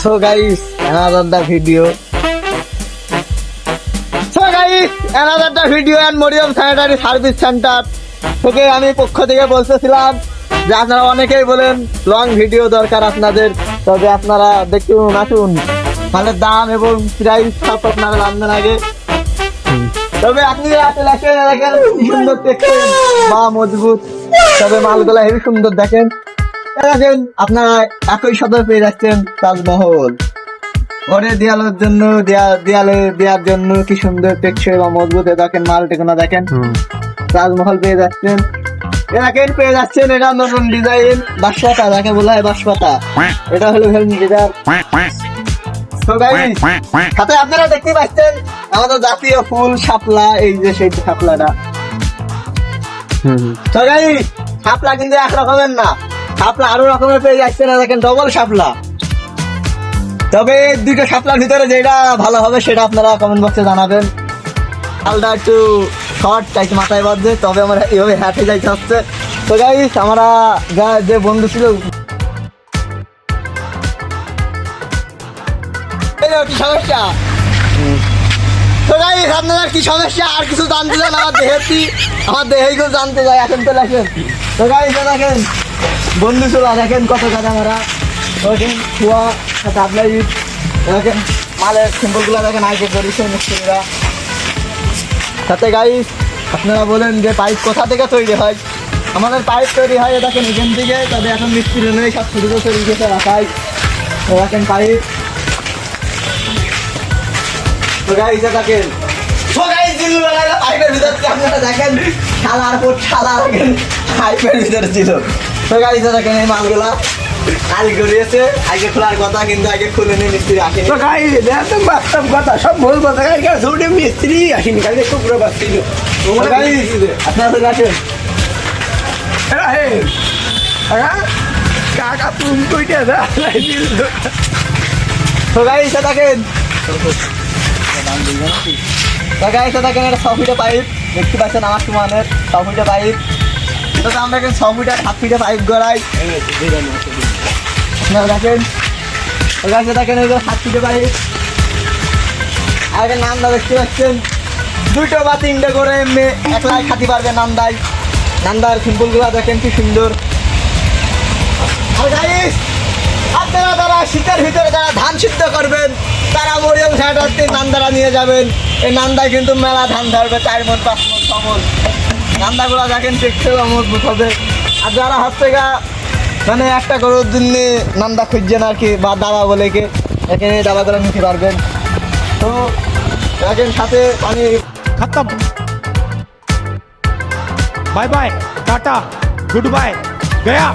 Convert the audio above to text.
So guys, another the video. So guys, another the video and Morium Sanitary Service Center. থেকে আমি পক্ষ থেকে বলতেছিলাম যে আপনারা অনেকেই বলেন লং ভিডিও দরকার আপনাদের। তবে আপনারা দেখুন আসুন। মালের দাম এবং প্রাইস সব আপনারা জানবেন আগে। তবে আপনি দেখেন দেখেন কি সুন্দর দেখছেন বা মজবুত। তবে মালগুলা হেবি সুন্দর দেখেন। দেখেন আপনারা একই সাথে পেয়ে যাচ্ছেন তাজমহল। ঘরে দেয়ালের জন্য দেয়া- দেয়ালে দেওয়ার জন্য কি সুন্দর টেকসই বা মজবুত দেখেন মাল টেকনা দেখেন। তাজমহল পেয়ে যাচ্ছেন। দেখেন পেয়ে যাচ্ছেন এটা নতুন ডিজাইন বাঁশপাতা যাকে বলা হয় বাঁশপাতা। এটা হলো তো guys, সাথে আপনারা দেখতে পাচ্ছেন আমাদের জাতীয় ফুল শাপলা এই যে সেই শাপলাটা। তো গাই শাপলা কিন্তু এক রকমের না। শাপলা আরও রকমের পেয়ে যাচ্ছে না, দেখেন ডবল শাপলা। তবে এই দুটো শাপলার ভিতরে যেটা ভালো হবে সেটা আপনারা কমেন্ট বক্সে জানাবেন। শালটা একটু শর্ট টাইপ মাথায় বাঁধছে তবে আমরা এইভাবে হাঁটে যাইতে হচ্ছে তো গাইস আমরা যা- বন্ধু ছিল কি সমস্যা? তো গাইস আপনারা কি সমস্যা? আর কিছু জানতে চান? আমার দেহের আমার দেহেই জানতে চাই এখন তো দেখেন তো গাইস দেখেন বন্ধু ছিল দেখেন কত কথা মারা দেখেন কুয়া আপনার দেখেন মালের সিম্পলগুলো দেখেন, আগে করেছে মিস্ত্রিরা সাথে গাইস আপনারা বলেন যে পাইপ কোথা থেকে তৈরি হয়? আমাদের পাইপ তৈরি হয় দেখেন এখান থেকে, তবে এখন মিস্ত্রি নেই, সব ছোটো ছোটো রেখেছে রাখাই এ দেখেন পাইপ তো গাইস দেখেন পাইপের ভিতর আপনারা দেখেন শালার পর শালা দেখেন পাইপের ভিতরে ছিল। তো গাইস দেখেন এই মালগুলা কাল করিয়েছে। আগে খোলার কথা কিন্তু আগে খুলে মিস্ত্রি আসেনি। তো গাই একদম বাস্তব কথা সব ভুল কথা। গাই ছোট মিস্ত্রি আসেনি বাস্তিল তো গাইস আপনারা তো দেখেন কাকা তুমি কইটা তো। গাইস দেখেন। তো গাইস দেখেন এটা ছ পাইপ দেখতে পাচ্ছেন আমার সমানের ছ পাইপ এটা তো আমরা দেখেন ছ ফিটে সাত ফিটে পাইপ গড়াই। আপনারা দেখেন। তো গাইস দেখেন এগুলো সাত ফিটে পাইপ আর এখানে নান্দা দেখতে পাচ্ছেন। দুটো বা তিনটে করে এমনি একলাই খাতি পারবে নান্দায় নান্দার সিম্পলগুলো দেখেন কি সুন্দর। আর গাইস আপনারা যারা শীতের ভিতরে যারা ধান সিদ্ধ করবেন তারা মরিয়াম সাইড হচ্ছে নান্দারা নিয়ে যাবেন। এই নান্দা কিন্তু মেলা ধান ধরবে, চার মন, পাঁচ মন, ছ মন। নান্দাগুলো দেখেন টেকসই মজবুত হবে আর যারা হাত থেকে মানে একটা গরুর জন্য নান্দা খুঁজছেন আর কি, বা দাবা বলে কে, এখানে দাবাগুলো নিতে পারবেন। তো দেখেন সাথে আমি খাতাম। Bye bye, tata, good bye, Gaya.